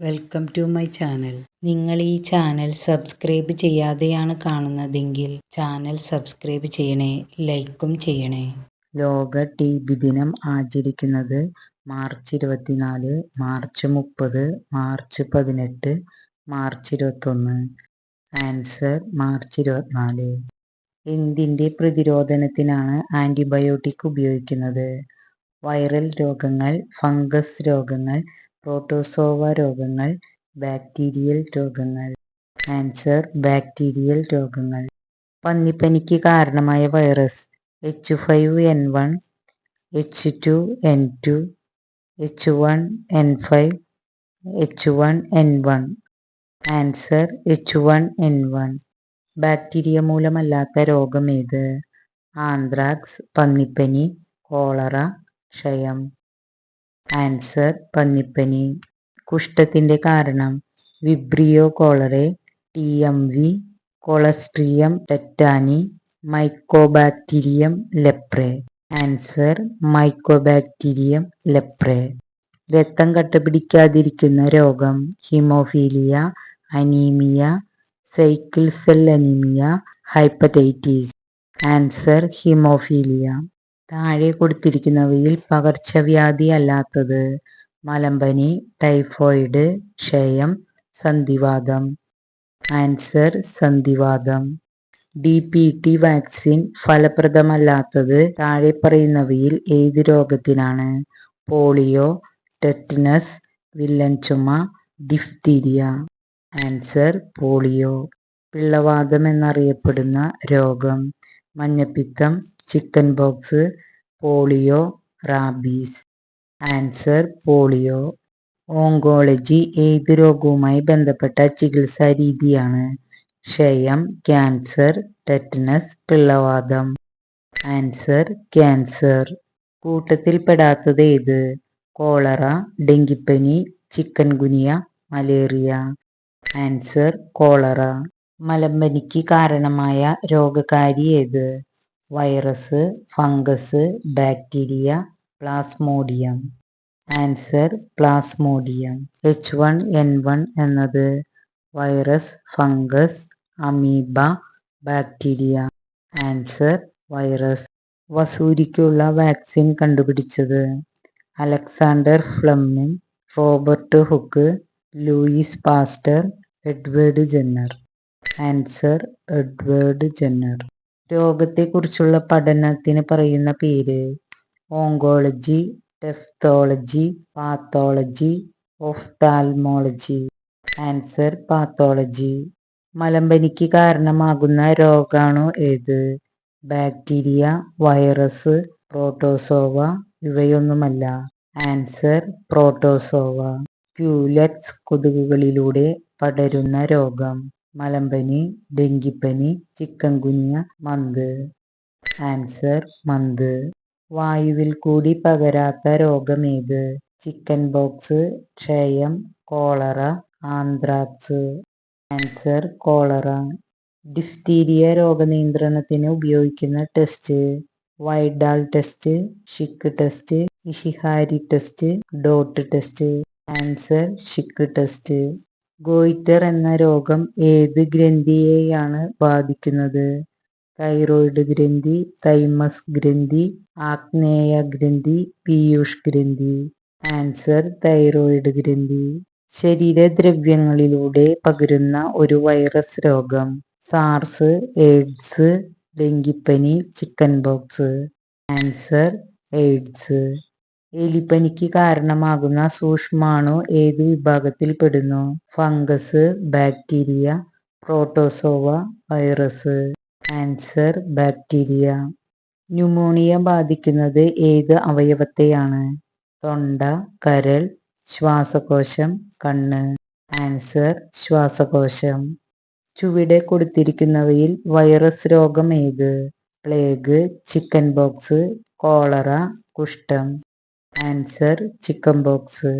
Welcome to my channel നിങ്ങൾ ഈ channel subscribe ചെയ്യാതെയാണ് കാണുന്നതെങ്കിൽ ചാനൽ സബ്സ്ക്രൈബ് ചെയ്യണേ ലൈക്കും ചെയ്യണേ. ലോക ടി ബി ദിനം ആചരിക്കുന്നത് മാർച്ച് ഇരുപത്തിനാല് മാർച്ച് മുപ്പത് മാർച്ച് പതിനെട്ട് മാർച്ച് ഇരുപത്തൊന്ന്. ആൻസർ മാർച്ച് ഇരുപത്തിനാല്. എന്തിന്റെ പ്രതിരോധനത്തിനാണ് ആന്റിബയോട്ടിക് ഉപയോഗിക്കുന്നത്? വൈറൽ രോഗങ്ങൾ ഫംഗസ് രോഗങ്ങൾ പ്രോട്ടോസോവ രോഗങ്ങൾ ബാക്ടീരിയൽ രോഗങ്ങൾ ആൻസർ ബാക്ടീരിയൽ രോഗങ്ങൾ. പന്നിപ്പനിക്ക് കാരണമായ virus H five N one H two N two H one N five H one N one answer H one N one bacteria മൂലമല്ലാത്ത രോഗം ഏത്? ആന്ത്രാക്സ് പന്നിപ്പനി കോളറ ക്ഷയം. ആൻസർ പന്നിപ്പനി. കുഷ്ഠത്തിന്റെ കാരണം. Vibrio cholerae. T M V. Clostridium tetani. Mycobacterium leprae. Answer Mycobacterium leprae. രക്തം കട്ടപിടിക്കാതിരിക്കുന്ന രോഗം. Haemophilia anaemia sickle cell anaemia hepatitis. Answer haemophilia. താഴെ കൊടുത്തിരിക്കുന്നവയിൽ പകർച്ചവ്യാധി അല്ലാത്തത്. മലമ്പനി ടൈഫോയിഡ് ക്ഷയം സന്ധിവാദം. ആൻസർ സന്ധിവാദം. ഡി പി ടി വാക്സിൻ ഫലപ്രദമല്ലാത്തത് താഴെ പറയുന്നവയിൽ ഏത് രോഗത്തിനാണ്? പോളിയോ ടെറ്റനസ് വില്ലൻ ചുമ ഡിഫ്തീരിയ. Answer polio. പിള്ളവാദം എന്നറിയപ്പെടുന്ന രോഗം. മഞ്ഞപ്പിത്തം chicken pox polio rabies. Answer polio. Oncology ഏത് രോഗവുമായി ബന്ധപ്പെട്ട ചികിത്സാ രീതിയാണ്? ക്ഷയം ക്യാൻസർ ടെറ്റനസ് പിള്ളവാദം. Answer cancer. കൂട്ടത്തിൽപ്പെടാത്തത് ഏത്? കോളറ ഡെങ്കിപ്പനി chikungunya malaria. Answer cholera. മലമ്പനിക്ക് കാരണമായ രോഗകാരി ഏത്? Virus fungus bacteria plasmodium. Answer plasmodium. H one N one എന്നത് virus fungus amoeba bacteria. Answer virus. വസൂരിക്കുള്ള vaccine കണ്ടുപിടിച്ചത്. Alexander Fleming Robert Hooke Louis Pasteur Edward Jenner. Answer Edward Jenner. രോഗത്തെക്കുറിച്ചുള്ള പഠനത്തിന് പറയുന്ന പേര്. Oncology ടെഫ്തോളജി pathology ophthalmology. Answer pathology. മലമ്പനിക്ക് കാരണമാകുന്ന രോഗാണു ഏത്? Bacteria virus protozoa ഇവയൊന്നുമല്ല. Answer protozoa. Culex കൊതുകുകളിലൂടെ പടരുന്ന രോഗം. മലമ്പനി ഡെങ്കിപ്പനി ചിക്കൻ കുനിയ മന്ത് ആൻസർ മന്ത്. വായുവിൽ കൂടി പകരാത്ത രോഗമേത് ചിക്കൻ ബോക്സ് ക്ഷയം cholera anthrax. Answer cholera. Diphtheria രോഗനിയന്ത്രണത്തിന് ഉപയോഗിക്കുന്ന test. Widal test Schick test Ishihara test dot test. Answer Schick test. Goitre എന്ന രോഗം ഏത് ഗ്രന്ഥിയെയാണ് ബാധിക്കുന്നത്? തൈറോയിഡ് ഗ്രന്ഥി തൈമസ് ഗ്രന്ഥി ആഗ്നേയ ഗ്രന്ഥി പീയൂഷ് ഗ്രന്ഥി. ആൻസർ തൈറോയിഡ് ഗ്രന്ഥി. ശരീരദ്രവ്യങ്ങളിലൂടെ പകരുന്ന ഒരു വൈറസ് രോഗം. സാർസ് എയ്ഡ്സ് ഡെങ്കിപ്പനി ചിക്കൻ ബോക്സ് ആൻസർ എയ്ഡ്സ്. എലിപ്പനിക്ക് കാരണമാകുന്ന സൂക്ഷ്മാണു ഏത് വിഭാഗത്തിൽപ്പെടുന്നു fungus bacteria protozoa virus. Answer bacteria. Pneumonia ബാധിക്കുന്നത് ഏത് അവയവത്തെയാണ്? തൊണ്ട കരൾ ശ്വാസകോശം കണ്ണ്. ആൻസർ ശ്വാസകോശം. ചുവടെ കൊടുത്തിരിക്കുന്നവയിൽ വൈറസ് രോഗം ഏത്? പ്ലേഗ് ചിക്കൻ ബോക്സ് കോളറ കുഷ്ഠം. Answer chicken box.